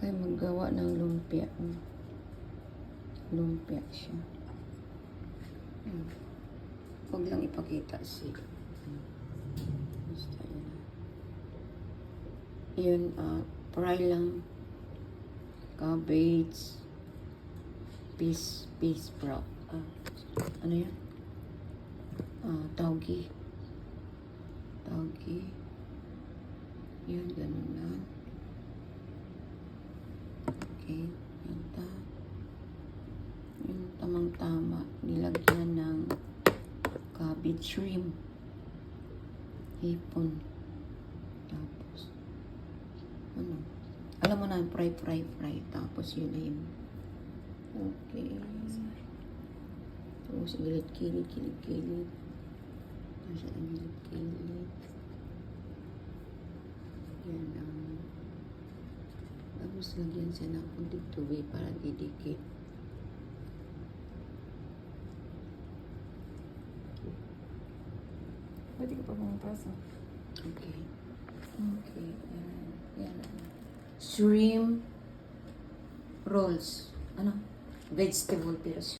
Ay, maggawa ng lumpia. Mm. Lumpia siya. Mm. Huwag lang ipakita si... Yun. Yun, ah, fry lang. Cabbage. Peas, peas sprout. Ah, ano yan? Ah, taugi. Taugi. Yun, ganun lang. Okay, yan ta. Yung tamang-tama, nilagyan ng cabbage shrimp. Hipon. Tapos, ano? Alam mo na, fry, fry, fry. Tapos yun na yun. Okay. Tapos, gilid-gilid, gilid-gilid. Nasa ang gilid-gilid. Yan lang. Tapos, lagyan siya ng kunting tubig para didikit. Pwede ka pa pumapasok. Okay. Okay. Yan. Yan. Shrimp rolls. Ano? Vegetable pero